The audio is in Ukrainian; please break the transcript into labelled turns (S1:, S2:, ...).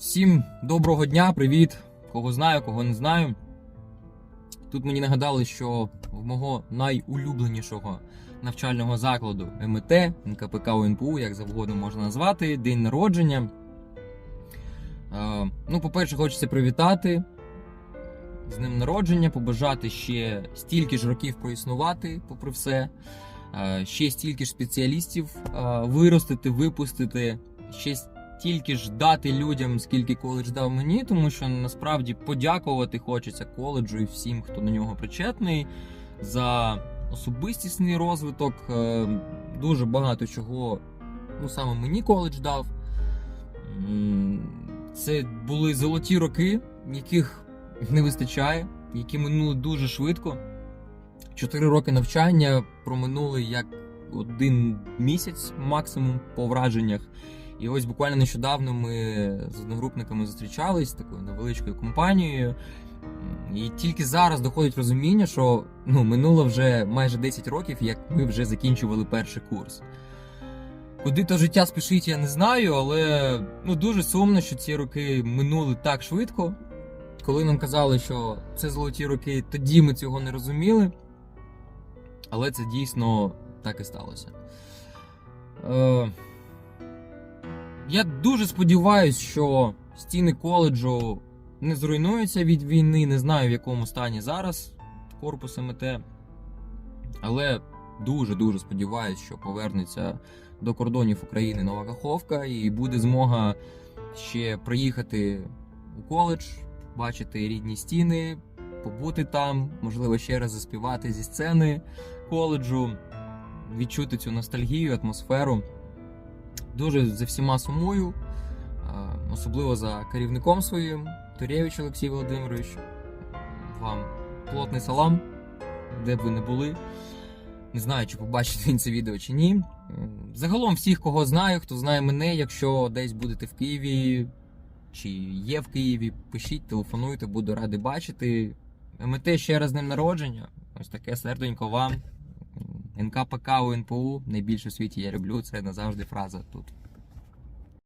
S1: Всім доброго дня, привіт! Кого знаю, кого не знаю. Тут мені нагадали, що в мого найулюбленішого навчального закладу МТ, НКПК УНПУ, як завгодно можна назвати, день народження. Е, ну, по-перше, хочеться привітати з ним народження, побажати ще стільки ж років проіснувати, попри все. Е, ще стільки ж спеціалістів е, виростити, випустити, ще стільки ж дати людям, скільки коледж дав мені, тому що насправді подякувати хочеться коледжу і всім, хто до нього причетний, за особистісний розвиток. Е, Дуже багато чого ну, саме мені коледж дав. Це були золоті роки, яких не вистачає, які минули дуже швидко. Чотири роки навчання проминули як один місяць максимум по враженнях. І ось буквально нещодавно ми з одногрупниками зустрічались такою невеличкою компанією. І тільки зараз доходить розуміння, що ну, минуло вже майже 10 років, як ми вже закінчували перший курс. Куди то життя спішить, я не знаю, але ну, дуже сумно, що ці роки минули так швидко. Коли нам казали, що це золоті роки, тоді ми цього не розуміли. Але це дійсно так і сталося. Е, я дуже сподіваюся, що стіни коледжу не зруйнуються від війни. Не знаю, в якому стані зараз корпус МТ. Але дуже-дуже сподіваюся, що повернеться до кордонів України нова Каховка і буде змога ще приїхати у коледж, бачити рідні стіни, побути там, можливо, ще раз заспівати зі сцени коледжу, відчути цю ностальгію, атмосферу. Дуже за всіма сумую, особливо за керівником своїм, Турєвич Олексій Володимирович. Вам плотний салам, де б ви не були. Не знаю, чи побачите він це відео чи ні. Загалом всіх, кого знаю, хто знає мене, якщо десь будете в Києві чи є в Києві, пишіть, телефонуйте, буду радий бачити. МТ ще раз з днем народження. Ось таке серденько вам. НКПК у НПУ найбільше в світі я люблю. Це назавжди фраза тут.